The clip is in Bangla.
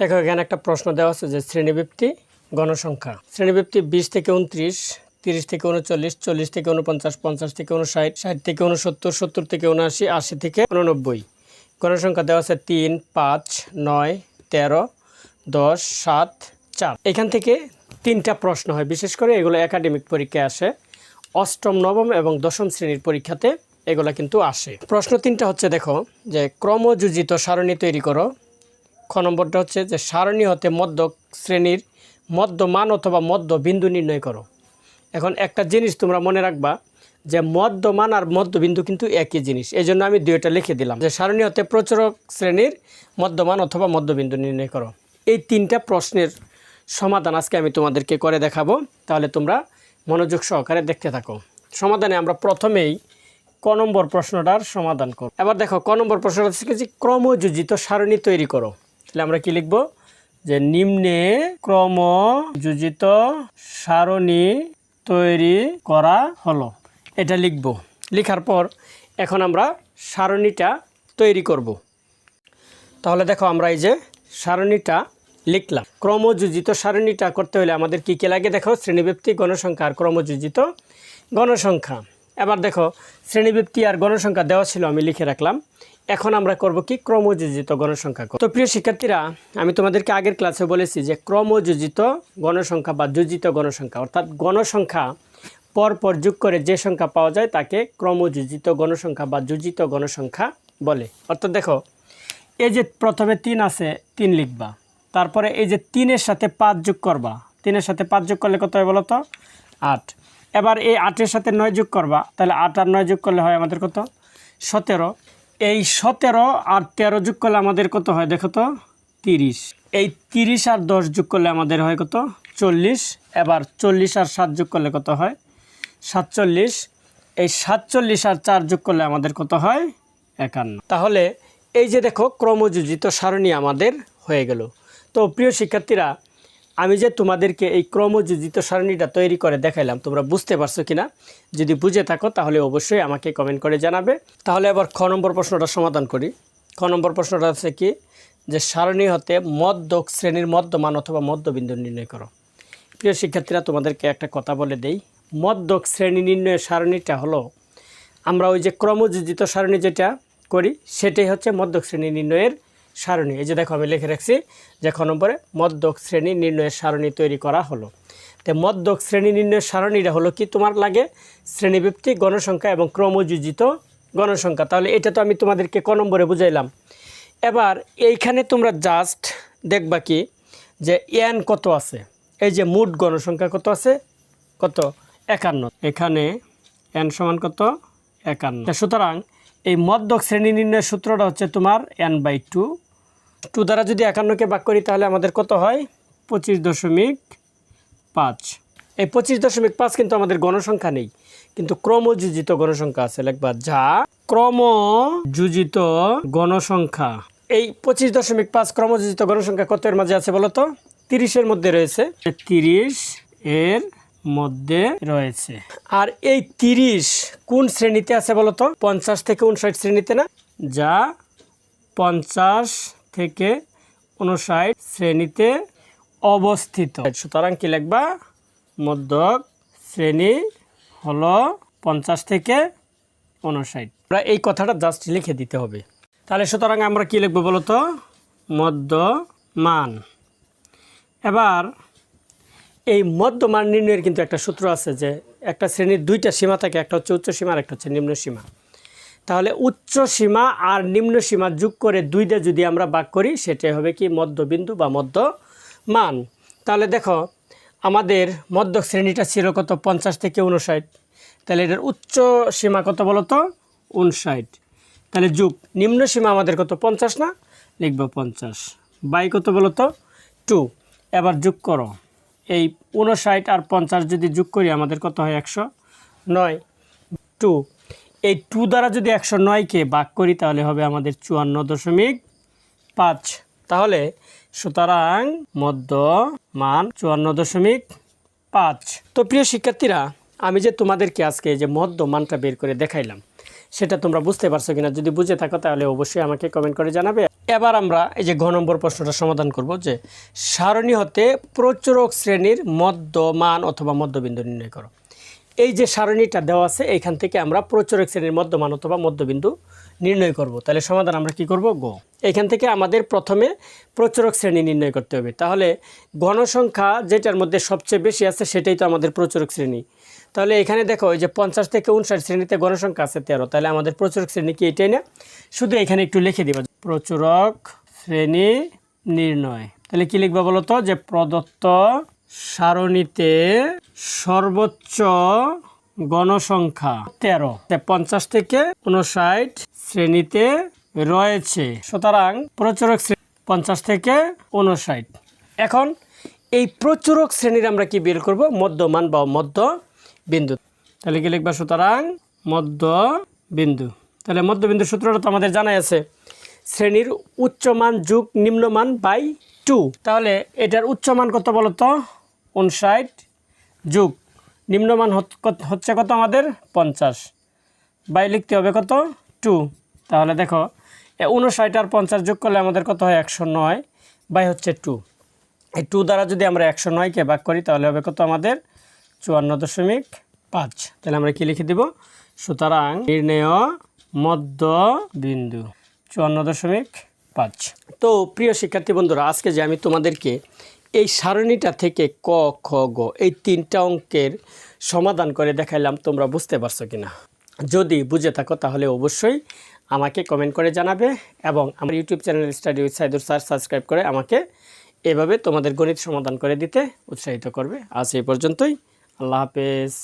দেখো, এখানে একটা প্রশ্ন দেওয়া আছে যে শ্রেণীবৃত্তি গণসংখ্যা। শ্রেণীবৃত্তি বিশ থেকে উনত্রিশ, তিরিশ থেকে উনচল্লিশ, চল্লিশ থেকে উনপঞ্চাশ, পঞ্চাশ থেকে উনষাট ষাট থেকে উনসত্তর সত্তর থেকে উনআশি আশি থেকে উননব্বই গণসংখ্যা দেওয়া আছে তিন, পাঁচ, নয়, তেরো, দশ, সাত, চার। এখান থেকে তিনটা প্রশ্ন হয়, বিশেষ করে এগুলো একাডেমিক পরীক্ষায় আসে। অষ্টম, নবম এবং দশম শ্রেণির পরীক্ষাতে এগুলো কিন্তু আসে। প্রশ্ন তিনটা হচ্ছে, দেখো, যে ক্রমযোজিত সারণী তৈরি করো। খ নম্বরটা হচ্ছে যে সারণী হতে মধ্য শ্রেণির মধ্যমান অথবা মধ্য বিন্দু নির্ণয় করো। এখন একটা জিনিস তোমরা মনে রাখবা যে মধ্যমান আর মধ্যবিন্দু কিন্তু একই জিনিস। এই জন্য আমি দুইটা লিখে দিলাম। যে সারণী হতে প্রচুরক শ্রেণির মধ্যমান অথবা মধ্যবিন্দু নির্ণয় করো। এই তিনটা প্রশ্নের সমাধান আজকে আমি তোমাদেরকে করে দেখাবো। তাহলে তোমরা মনোযোগ সহকারে দেখতে থাকো। সমাধানে আমরা প্রথমেই ক নম্বর প্রশ্নটার সমাধান করো এবার দেখো, ক নম্বর প্রশ্নটা শিখেছি ক্রমযোজিত সারণী তৈরি করো। তাহলে আমরা কি লিখব? যে নিম্নে ক্রম যোজিত সারণী তৈরি করা হলো। এটা লিখব। লেখার পর এখন আমরা সারণীটা তৈরি করব। তাহলে দেখো আমরা এই যে সারণীটা লিখলাম। ক্রমযোজিত সারণীটা করতে হলে আমাদের কী কী লাগে? দেখো শ্রেণীব্যক্তি গণসংখ্যা আর ক্রমযোজিত গণসংখ্যা। এবার দেখো শ্রেণীব্যক্তি আর গণসংখ্যা দেওয়া ছিল, আমি লিখে রাখলাম। এখন আমরা করব কি? ক্রমযোজিত গণসংখ্যা তো প্রিয় শিক্ষার্থীরা, আমি তোমাদেরকে আগের ক্লাসে বলেছি যে ক্রমযোজিত গণসংখ্যা বা যোজিত গণসংখ্যা, অর্থাৎ গণসংখ্যা পর পর যোগ করে যে সংখ্যা পাওয়া যায় তাকে ক্রমযোজিত গণসংখ্যা বা যোজিত গণসংখ্যা বলে। অর্থাৎ দেখো, এই যে প্রথমে তিন আছে, তিন লিখবা। তারপরে এই যে তিনের সাথে পাঁচ যোগ করবা। তিনের সাথে পাঁচ যোগ করলে কত হয় বলো তো? আট। এবার এই আটের সাথে নয় যোগ করবা, তাহলে আট আর নয় যোগ করলে হয় আমাদের কত? সতেরো। এই সতেরো আর তেরো যোগ করলে আমাদের কত হয়? দেখো তো, তিরিশ। এই তিরিশ আর দশ যোগ করলে আমাদের হয় কত? চল্লিশ। এবার চল্লিশ আর সাত যোগ করলে কত হয়? সাতচল্লিশ। এই সাতচল্লিশ আর চার যোগ করলে আমাদের কত হয়? একান্ন। তাহলে এই যে দেখো, ক্রমযোজিত সারণী আমাদের হয়ে গেল। তো প্রিয় শিক্ষার্থীরা আমি যে তোমাদেরকে এই ক্রমযোজিত সারণীটা তৈরি করে দেখাইলাম, তোমরা বুঝতে পারছ কিনা? যদি বুঝে থাকো, তাহলে অবশ্যই আমাকে কমেন্ট করে জানাবে। তাহলে আবার খ নম্বর প্রশ্নটা সমাধান করি। খ নম্বর প্রশ্নটা আছে কি? যে সারণী হতে মধ্য শ্রেণির মধ্যমান অথবা মধ্যবিন্দু নির্ণয় করো। প্রিয় শিক্ষার্থীরা, তোমাদেরকে একটা কথা বলে দেই। মধ্যক শ্রেণি নির্ণয়ের সারণীটা হলো, আমরা ওই যে ক্রমযোজিত সারণী যেটা করি, সেটাই হচ্ছে মধ্যক শ্রেণি নির্ণয়ের সারণী। এই যে দেখো আমি লিখে রাখছি যে খ নম্বরে মধ্যক শ্রেণি নির্ণয়ের সারণী তৈরি করা হলো। তো মধ্যক শ্রেণি নির্ণয়ের সারণীটা হলো কি? তোমার লাগে শ্রেণীভিত্তিক গণসংখ্যা এবং ক্রমযোজিত গণসংখ্যা। তাহলে এটা তো আমি তোমাদেরকে ক নম্বরে বুঝাইলাম। এবার এইখানে তোমরা জাস্ট দেখবা কি? যে এন কত আছে? এই যে মোট গণসংখ্যা কত আছে? কত? একান্ন। এখানে এন সমান কত? একান্ন। সুতরাং এই মধ্যক শ্রেণি নির্ণয়ের সূত্রটা হচ্ছে তোমার এন বাই টু টু দ্বারা যদি একান্নকে ভাগ করি, তাহলে আমাদের কত হয়? পঁচিশ দশমিক পাঁচ। এই পঁচিশ দশমিক পাঁচ কিন্তু আমাদের গণসংখ্যা নেই, কিন্তু ক্রমযোজিত গণসংখ্যা আছে। লিখবা যা ক্রমযোজিত গণসংখ্যা। এই পঁচিশ দশমিক পাঁচ ক্রমযোজিত গণসংখ্যা কত এর মাঝে আছে বলো তো তিরিশের মধ্যে রয়েছে। তিরিশ এর মধ্যে রয়েছে। আর এই তিরিশ কোন শ্রেণীতে আছে বলো তো? পঞ্চাশ থেকে উনষাট শ্রেণীতে না? যা পঞ্চাশ থেকে উনষাট শ্রেণীতে অবস্থিত। সুতরাং কি লিখবা? মধ্যক শ্রেণি হলো পঞ্চাশ থেকে উনষাট। আমরা এই কথাটা জাস্ট লিখে দিতে হবে। তাহলে সুতরাং আমরা কি লিখব বলো তো? মধ্যমান। এবার এই মধ্যমান নির্ণয়ের কিন্তু একটা সূত্র আছে যে একটা শ্রেণির দুইটা সীমা থাকে, একটা হচ্ছে উচ্চ সীমা আর একটা হচ্ছে নিম্ন সীমা। তাহলে উচ্চ সীমা আর নিম্ন সীমা যোগ করে দুইটা যদি আমরা ভাগ করি, সেটাই হবে কি মধ্যবিন্দু বা মধ্য মান তাহলে দেখো, আমাদের মধ্য শ্রেণীটা ছিল কত? পঞ্চাশ থেকে উনষাট তাহলে এটার উচ্চ সীমা কত বলো তো উনষাট তাহলে যুগ, নিম্ন সীমা আমাদের কত? পঞ্চাশ না? লিখব পঞ্চাশ। বাই কত বলো তো টু। এবার যোগ করো। এই উনষাট আর পঞ্চাশ যদি যোগ করি, আমাদের কত হয়? একশো নয়। টু, এই টু দ্বারা যদি একশো নয়কে ভাগ করি, তাহলে হবে আমাদের চুয়ান্ন দশমিক পাঁচ। তাহলে সুতরাং মধ্য মান চুয়ান্ন দশমিক পাঁচ। তো প্রিয় শিক্ষার্থীরা, আমি যে তোমাদেরকে আজকে যে মধ্য মানটা বের করে দেখাইলাম, সেটা তোমরা বুঝতে পারছ কিনা? যদি বুঝে থাকো, তাহলে অবশ্যই আমাকে কমেন্ট করে জানাবে। এবার আমরা এই যে ঘ নম্বর প্রশ্নটা সমাধান করব যে সারণী হতে প্রচুরক শ্রেণির মধ্য মান অথবা মধ্যবিন্দু নির্ণয় করো। এই যে সারণীটা দেওয়া আছে এইখান থেকে আমরা প্রচুরক শ্রেণির মধ্যমান অথবা মধ্যবিন্দু নির্ণয় করব। তাহলে সমাধান আমরা কি করব? গ। এখান থেকে আমাদের প্রথমে প্রচুরক শ্রেণি নির্ণয় করতে হবে। তাহলে গণসংখ্যা যেটার মধ্যে সবচেয়ে বেশি আছে, সেটাই তো আমাদের প্রচুরক শ্রেণি। তাহলে এখানে দেখো যে পঞ্চাশ থেকে উনষাট শ্রেণীতে গণসংখ্যা আছে তেরো। তাহলে আমাদের প্রচুরক শ্রেণি কি এটাই না? শুধু এখানে একটু লিখে দিবা। প্রচুরক শ্রেণি নির্ণয়। তাহলে কি লিখবা বলো তো? যে প্রদত্ত সারণীতে সর্বোচ্চ গণসংখ্যা তেরো। পঞ্চাশ থেকে উনষাট শ্রেণীতে রয়েছে। সুতরাং প্রচুরক শ্রেণি পঞ্চাশ থেকে উনষাট এখন এই প্রচুরক শ্রেণির আমরা কি বের করব? মধ্যমান বা মধ্য বিন্দু। তাহলে কি লিখবা? সুতরাং মধ্য বিন্দু। তাহলে মধ্যবিন্দু সূত্রটা তো আমাদের জানাই আছে। শ্রেণির উচ্চমান যুগ নিম্নমান বাই টু। তাহলে এটার উচ্চমান কত বলতো উনষাট যুগ। নিম্নমান হচ্ছে কত আমাদের? পঞ্চাশ। বাই লিখতে হবে কত? টু। তাহলে দেখো উনষাট আর পঞ্চাশ যোগ করলে আমাদের কত হয়? একশো নয়। বাই হচ্ছে টু। এই টু দ্বারা যদি আমরা একশো নয়কে ভাগ করি, তাহলে হবে কত আমাদের? চুয়ান্ন দশমিক পাঁচ। তাহলে আমরা কি লিখে দিব? সুতরাং নির্ণেয় মধ্য বিন্দু চুয়ান্ন দশমিক পাঁচ। তো প্রিয় শিক্ষার্থী বন্ধুরা, আজকে যে আমি তোমাদেরকে এই সারণীটা থেকে ক, খ, গ এই তিনটা অঙ্কের সমাধান করে দেখাইলাম, তোমরা বুঝতে পারছ কিনা? যদি বুঝে থাকো, তাহলে অবশ্যই আমাকে কমেন্ট করে জানাবে এবং আমার YouTube channel study with Saidur sir subscribe করে আমাকে এভাবে তোমাদের গণিত সমাধান করে দিতে উৎসাহিত করবে। আজ এই পর্যন্তই। আল্লাহ হাফেজ।